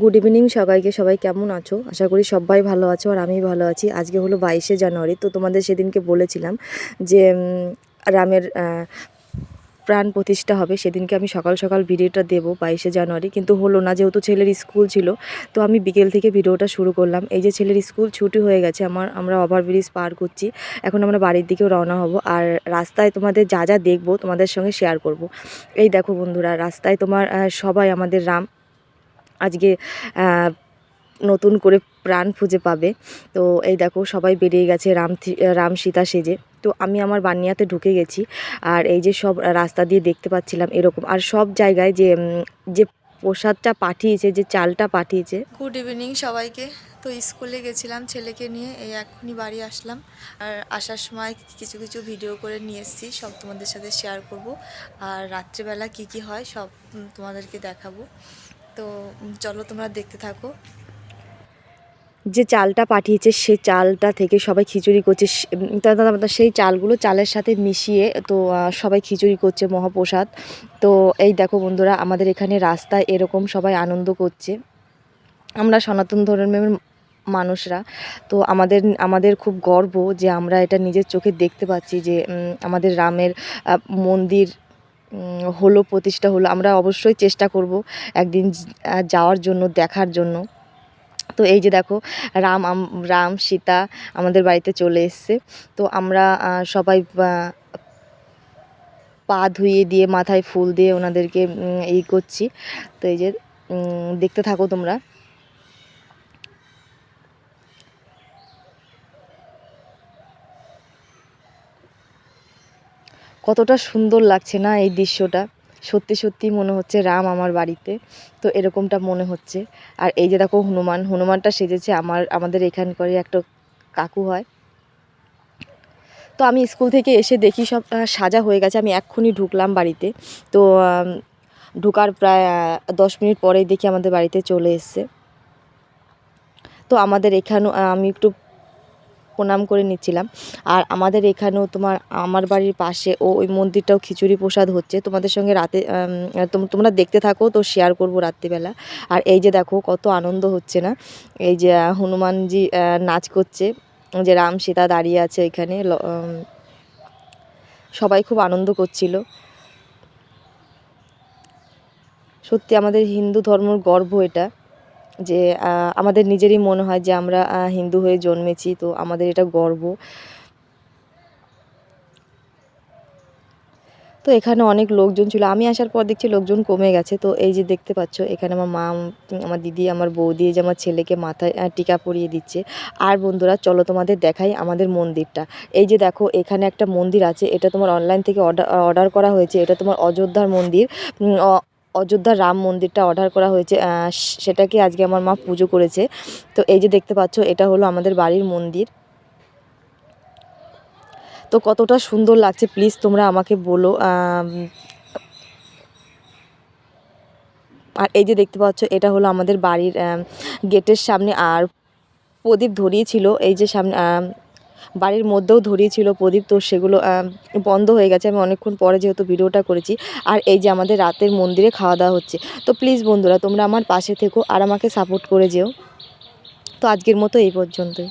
Good evening সবাইকে, সবাই কেমন আছো? আশা করি সবাই ভালো আছো আর আমি ভালো আছি। আজকে হলো বাইশে জানুয়ারি, তো তোমাদের সেদিনকে বলেছিলাম যে রামের প্রাণ প্রতিষ্ঠা হবে। সেদিনকে আমি সকাল সকাল ভিডিওটা দেবো বাইশে জানুয়ারি, কিন্তু হলো না, যেহেতু ছেলের স্কুল ছিল, তো আমি বিকেল থেকে ভিডিওটা শুরু করলাম। এই যে ছেলের স্কুল ছুটি হয়ে গেছে, আমার, আমরা ওভারব্রিজ পার করছি। এখন আমরা বাড়ির দিকেও রওনা হব আর রাস্তায় তোমাদের যা যা দেখব তোমাদের সঙ্গে শেয়ার করব। এই দেখো বন্ধুরা, রাস্তায় তোমার সবাই আমাদের রাম আজকে নতুন করে প্রাণ খুঁজে পাবে। তো এই দেখো, সবাই বেরিয়ে গেছে, রাম রাম সীতা সেজে। তো আমি আমার বানিয়াতে ঢুকে গেছি, আর এই যে সব রাস্তা দিয়ে দেখতে পাচ্ছিলাম এরকম। আর সব জায়গায় যে যে প্রসাদটা পাঠিয়েছে, যে চালটা পাঠিয়েছে। গুড ইভিনিং সবাইকে। তো স্কুলে গেছিলাম ছেলেকে নিয়ে, এই এখনই বাড়ি আসলাম। আর আসার সময় কিছু কিছু ভিডিও করে নিয়ে এসেছি, সব তোমাদের সাথে শেয়ার করব। আর রাত্রেবেলা কি কি হয়, সব তোমাদেরকে দেখাবো। তো চলো তোমরা দেখতে থাকো। যে চালটা পাঠিয়েছে, সে চালটা থেকে সবাই খিচুড়ি করছে। সেই চালগুলো চালের সাথে মিশিয়ে তো সবাই খিচুড়ি করছে মহাপ্রসাদ। তো এই দেখো বন্ধুরা, আমাদের এখানে রাস্তায় এরকম সবাই আনন্দ করছে। আমরা সনাতন ধর্মের মানুষরা। তো আমাদের আমাদের খুব গর্ব যে আমরা এটা নিজের চোখে দেখতে পাচ্ছি যে আমাদের রামের মন্দির হলো, প্রতিষ্ঠা হলো, আমরা অবশ্যই চেষ্টা করব একদিন যাওয়ার জন্য, দেখার জন্য। তো এই যে দেখো, রাম রাম, সীতা আমাদের বাড়িতে চলে এসছে। তো আমরা সবাই পা ধুয়ে দিয়ে, মাথায় ফুল দিয়ে ওনাদেরকে এই করছি। তো এই যে দেখতে থাকো তোমরা। কতটা সুন্দর লাগছে না এই দৃশ্যটা। সত্যি সত্যি মনে হচ্ছে রাম আমার বাড়িতে। তো এরকমটা মনে হচ্ছে। আর এই যে দেখো হনুমান, হনুমানটা সেজেছে আমার, আমাদের এখানকারই একটা কাকু হয়। তো আমি স্কুল থেকে এসে দেখি সব সাজা হয়ে গেছে। আমি এক্ষুনি ঢুকলাম বাড়িতে। তো ঢোকার প্রায় দশ মিনিট পরেই দেখি আমাদের বাড়িতে চলে এসছে। তো আমাদের এখানেও আমি একটু প্রণাম করে নিচ্ছিলাম। আর আমাদের এখানেও তোমার, আমার বাড়ির পাশে ও ওই মন্দিরটাও খিচুড়ি প্রসাদ হচ্ছে। তোমাদের সঙ্গে রাতে তোমরা দেখতে থাকো, তো শেয়ার করব রাত্রিবেলা। আর এই যে দেখো, কত আনন্দ হচ্ছে না? এই যে হনুমানজি নাচ করছে। যে রাম সীতা দাঁড়িয়ে আছে এখানে সবাই খুব আনন্দ করছিল। সত্যি আমাদের হিন্দু ধর্মর গর্ব এটা। যে আমাদের নিজেরই মনে হয় যে আমরা হিন্দু হয়ে জন্মেছি, তো আমাদের এটা গর্ব। তো এখানে অনেক লোকজন ছিল। আমি আসার পর দেখছি লোকজন কমে গেছে। তো এই যে দেখতে পাচ্ছ, এখানে আমার মা, আমার দিদি, আমার বৌদি যে আমার ছেলেকে মাথায় টিকা পরিয়ে দিচ্ছে। আর বন্ধুরা, চলো তোমাদের দেখাই আমাদের মন্দিরটা। এই যে দেখো, এখানে একটা মন্দির আছে। এটা তোমার অনলাইন থেকে অর্ডার অর্ডার করা হয়েছে। এটা তোমার অযোধ্যার মন্দির। উম, অ- অযোধ্যার রাম মন্দিরটা অর্ডার করা হয়েছে সেটাকে আজকে আমার মা পুজো করেছে। তো এই যে দেখতে পাচ্ছ এটা হলো আমাদের বাড়ির মন্দির। তো কতটা সুন্দর লাগছে প্লিজ তোমরা আমাকে বলো। আর এই যে দেখতে পাচ্ছ এটা হলো আমাদের বাড়ির গেটের সামনে। আর প্রদীপ ধরিয়েছিল এই যে সামনে বাড়ির মধ্যেও ধরিয়েছিল প্রদীপ, তো সেগুলো বন্ধ হয়ে গেছে। আমি অনেকক্ষণ পরে যেহেতু ভিডিওটা করেছি, আর এই যে আমাদের রাতের মন্দিরে খাওয়া দাওয়া হচ্ছে। তো প্লিজ বন্ধুরা, তোমরা আমার পাশে থেকো আর আমাকে সাপোর্ট করে যেও। তো আজকের মতো এই পর্যন্তই।